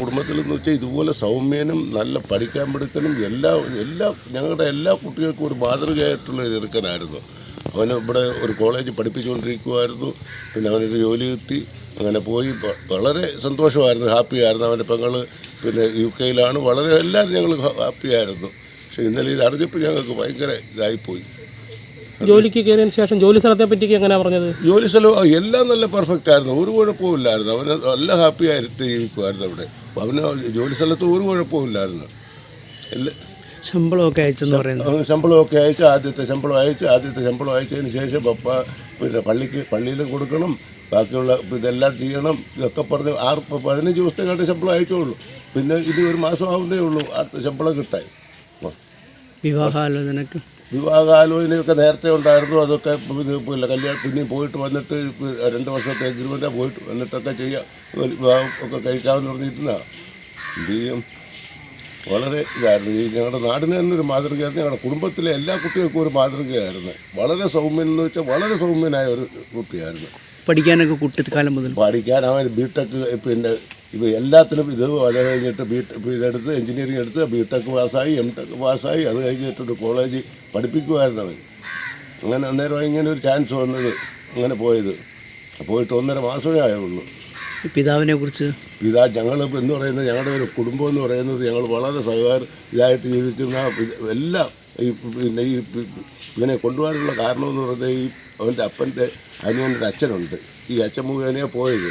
കുടുംബത്തിൽ എന്ന് വെച്ചാൽ ഇതുപോലെ സൗമ്യനും നല്ല പഠിക്കാൻ പഠിക്കനും എല്ലാ എല്ലാ ഞങ്ങളുടെ എല്ലാ കുട്ടികൾക്കും ഒരു മാതൃകയായിട്ടുള്ള ഒരു ചെറുക്കനായിരുന്നു. അവന് ഇവിടെ ഒരു കോളേജ് പഠിപ്പിച്ചുകൊണ്ടിരിക്കുമായിരുന്നു പിന്നെ അവനൊരു ജോലി കിട്ടി. അങ്ങനെ പോയി. വളരെ സന്തോഷമായിരുന്നു. ഹാപ്പിയായിരുന്നു. അവന്റെ പെങ്ങൾ പിന്നെ യു കെയിലാണ്. വളരെ എല്ലാവരും ഞങ്ങൾ ഹാപ്പിയായിരുന്നു. പക്ഷേ ഇന്നലെ ഇത് അറിഞ്ഞപ്പോൾ ഞങ്ങൾക്ക് ഭയങ്കര ഇതായിപ്പോയി. ജോലിക്ക് കയറിയതിന് ശേഷം ജോലി സ്ഥലത്തെ പറ്റി എങ്ങനെയാണ് പറഞ്ഞത്? ജോലി സ്ഥലം എല്ലാം നല്ല പെർഫെക്റ്റ് ആയിരുന്നു ഒരു കുഴപ്പമില്ലായിരുന്നു അവന് നല്ല ഹാപ്പി ആയിട്ട് ജീവിക്കുമായിരുന്നു അവിടെ. അവന് ജോലി സ്ഥലത്ത് ഒരു കുഴപ്പമില്ലായിരുന്നു എല്ലാ ശമ്പളമൊക്കെ അയച്ചെന്ന് പറയുന്നത്? ശമ്പളമൊക്കെ അയച്ച് ആദ്യത്തെ ശമ്പളം അയച്ച് ആദ്യത്തെ ശമ്പളം അയച്ചതിന് ശേഷം പപ്പ പിന്നെ പള്ളിക്ക് പള്ളിയിലും കൊടുക്കണം. ബാക്കിയുള്ള ഇതെല്ലാം ചെയ്യണം. ഇതൊക്കെ പറഞ്ഞ് ആറ് പതിനഞ്ച് ദിവസത്തേക്കാട്ട് ശമ്പളം അയച്ചുള്ളൂ പിന്നെ ഇത് ഒരു മാസം ആവുന്നേ ഉള്ളൂ. അടുത്ത ശമ്പളം കിട്ടാൻ. ആ. വിവാഹാലോചനക്ക് വിവാഹാലോചനയൊക്കെ നേരത്തെ ഉണ്ടായിരുന്നു അതൊക്കെ പിന്നെ കല്യാണം പിന്നെയും പോയിട്ട് വന്നിട്ട് രണ്ട് വർഷത്തെ എഗ്രിമെന്റ് പോയിട്ട് വന്നിട്ടൊക്കെ ചെയ്യാം വിവാഹം ഒക്കെ കഴിക്കാമെന്ന് പറഞ്ഞിരുന്നതാണ് എന്ത് ചെയ്യും? വളരെ ഇതായിരുന്നു. ഈ ഞങ്ങളുടെ നാടിന് തന്നെ ഒരു മാതൃകയായിരുന്നു. ഞങ്ങളുടെ കുടുംബത്തിലെ എല്ലാ കുട്ടികൾക്കും ഒരു മാതൃകയായിരുന്നു. വളരെ സൗമ്യൻ എന്ന് വെച്ചാൽ വളരെ സൗമ്യനായ ഒരു കുട്ടിയായിരുന്നു. പഠിക്കാനൊക്കെ കുട്ടിക്കാലം മുതൽ. പഠിക്കാൻ അവൻ ബിടെക് പിന്നെ ഇത് എല്ലാത്തിലും ഇത് അത് കഴിഞ്ഞിട്ട് ബി ഇതെടുത്ത് എഞ്ചിനീയറിംഗ് എടുത്ത് ബി ടെക് പാസ്സായി എം ടെക് പാസ്സായി അത് കഴിഞ്ഞിട്ടൊരു കോളേജ് പഠിപ്പിക്കുമായിരുന്നു അവൻ അങ്ങനെ അന്നേരം ഇങ്ങനെ ഒരു ചാൻസ് വന്നത് അങ്ങനെ പോയത്. പോയിട്ട് ഒന്നര മാസമേ ആയുള്ളൂ. പിതാവിനെ കുറിച്ച്? പിതാ ഞങ്ങൾ എന്ന് പറയുന്നത് ഞങ്ങളുടെ ഒരു കുടുംബം എന്ന് പറയുന്നത് ഞങ്ങൾ വളരെ സഹകാര ഇതായിട്ട് ജീവിക്കുന്ന എല്ലാം ഈ പിന്നെ ഈ ഇങ്ങനെ കൊണ്ടുപോകാനുള്ള കാരണമെന്ന് പറയുന്നത് ഈ അവന്റെ അപ്പന്റെ അനിയന്റെ അച്ഛനുണ്ട്. ഈ അച്ഛൻ മുഖേനയാണ് പോയത്.